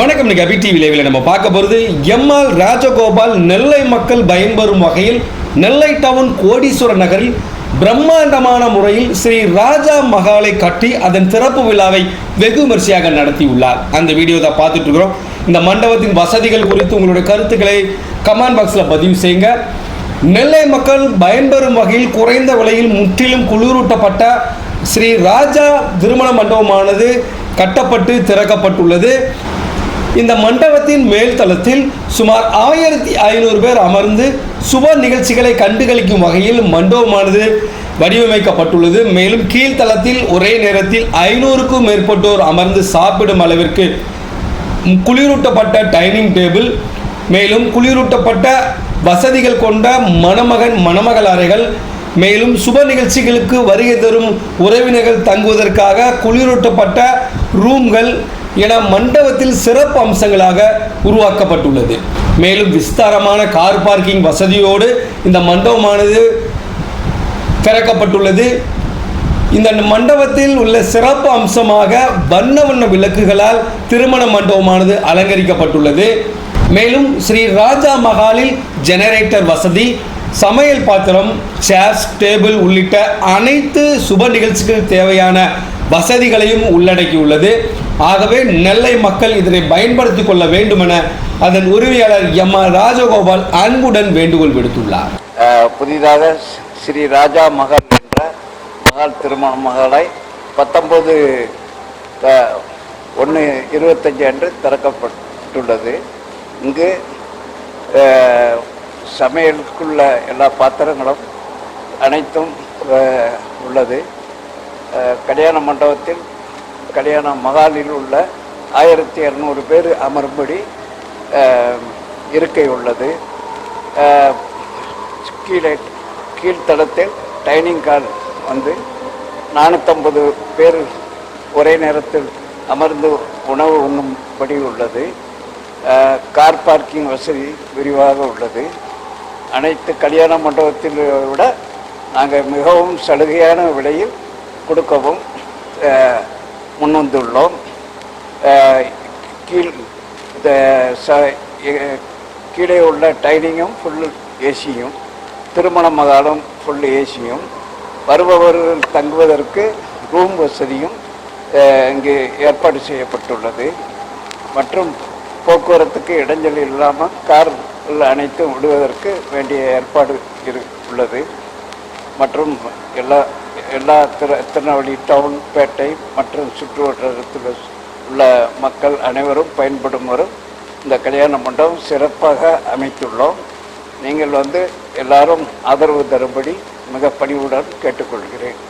வணக்கம். இன்னைக்கு அபி டிவி லைவில் நம்ம பார்க்க போகிறது எம்ஆர் ராஜகோபால் நெல்லை மக்கள் பயன்பெறும் வகையில் நெல்லை டவுன் கோடீஸ்வர நகரில் பிரம்மாண்டமான முறையில் ஸ்ரீ ராஜா மகாலை கட்டி அதன் திறப்பு விழாவை வெகு விமர்சையாக நடத்தியுள்ளார். அந்த வீடியோ தான் பார்த்துட்டு இருக்கிறோம். இந்த மண்டபத்தின் வசதிகள் குறித்து உங்களுடைய கருத்துக்களை கமெண்ட் பாக்ஸில் பதிவு செய்யுங்க. நெல்லை மக்கள் பயன்பெறும் வகையில் குறைந்த விலையில் முற்றிலும் குளிரூட்டப்பட்ட ஸ்ரீ ராஜா திருமண மண்டபமானது கட்டப்பட்டு திறக்கப்பட்டுள்ளது. இந்த மண்டபத்தின் மேல் தளத்தில் சுமார் ஆயிரத்தி ஐநூறு பேர் அமர்ந்து சுப நிகழ்ச்சிகளை கண்டுகளிக்கும் வகையில் மண்டபமானது வடிவமைக்கப்பட்டுள்ளது. மேலும் கீழ்த்தளத்தில் ஒரே நேரத்தில் ஐநூறுக்கும் மேற்பட்டோர் அமர்ந்து சாப்பிடும் அளவிற்கு குளிரூட்டப்பட்ட டைனிங் டேபிள் மேலும் குளிரூட்டப்பட்ட வசதிகள் கொண்ட மணமகன் மணமகள் அறைகள் மேலும் சுப நிகழ்ச்சிகளுக்கு வருகை தரும் உறவினர்கள் தங்குவதற்காக குளிரூட்டப்பட்ட ரூம்கள் என மண்டபத்தில் சிறப்பு அம்சங்களாக உருவாக்கப்பட்டுள்ளது. மேலும் விஸ்தாரமான கார் பார்க்கிங் வசதியோடு இந்த மண்டபமானது திறக்கப்பட்டுள்ளது. இந்த மண்டபத்தில் உள்ள சிறப்பு அம்சமாக வண்ண வண்ண விளக்குகளால் திருமண மண்டபமானது அலங்கரிக்கப்பட்டுள்ளது. மேலும் ஸ்ரீ ராஜா மகாலில் ஜெனரேட்டர் வசதி சமையல் பாத்திரம் சேர்ஸ் டேபிள் உள்ளிட்ட அனைத்து சுப நிகழ்ச்சிகள் தேவையான வசதிகளையும் உள்ளடக்கியுள்ளது. ஆகவே நெல்லை மக்கள் இதனை பயன்படுத்திக் கொள்ள வேண்டுமென அதன் உரிமையாளர் எம் ஆர் ராஜகோபால் அன்புடன் வேண்டுகோள் விடுத்துள்ளார். புதிதாக ஸ்ரீ ராஜா மகள் என்ற மகள் திருமண மகளை பத்தொம்போது ஒன்று இருபத்தஞ்சு அன்று திறக்கப்பட்டுள்ளது. இங்கு சமையலுக்குள்ள எல்லா பாத்திரங்களும் அனைத்தும் உள்ளது. கல்யாண மண்டபத்தில் கல்யாண மகாலில் உள்ள ஆயிரத்தி இரநூறு பேர் அமரும்படி இருக்கை உள்ளது. கீழே கீழ்த்தளத்தில் டைனிங் கால் வந்து நானூற்றம்பது பேர் ஒரே நேரத்தில் அமர்ந்து உணவு உண்ணும்படி உள்ளது. கார் பார்க்கிங் வசதி விரிவாக உள்ளது. அனைத்து கல்யாண மண்டபத்தில் விட நாங்கள் மிகவும் சலுகையான விலையில் கொடுக்கவும் முன்வந்துள்ளோம். கீழ் இந்த கீழே உள்ள டைனிங்கும் ஃபுல் ஏசியும் திருமண மகாலும் ஃபுல் ஏசியும். வருபவர்கள் தங்குவதற்கு ரூம் வசதியும் இங்கே இங்கு ஏற்பாடு செய்யப்பட்டுள்ளது. மற்றும் போக்குவரத்துக்கு இடைஞ்சல் இல்லாமல் கார் அனைத்தும் விடுவதற்கு வேண்டிய ஏற்பாடு இரு உள்ளது. மற்றும் எல்லா எல்லா திரு திருநெல்வேலி டவுன் பேட்டை மற்றும் சுற்றுவட்டாரத்தில் உள்ள மக்கள் அனைவரும் பயன்படுமாறு இந்த கல்யாண மண்டபம் சிறப்பாக அமைத்துள்ளோம். நீங்கள் வந்து எல்லாரும் ஆதரவு தரும்படி மிக பணிவுடன் கேட்டுக்கொள்கிறேன்.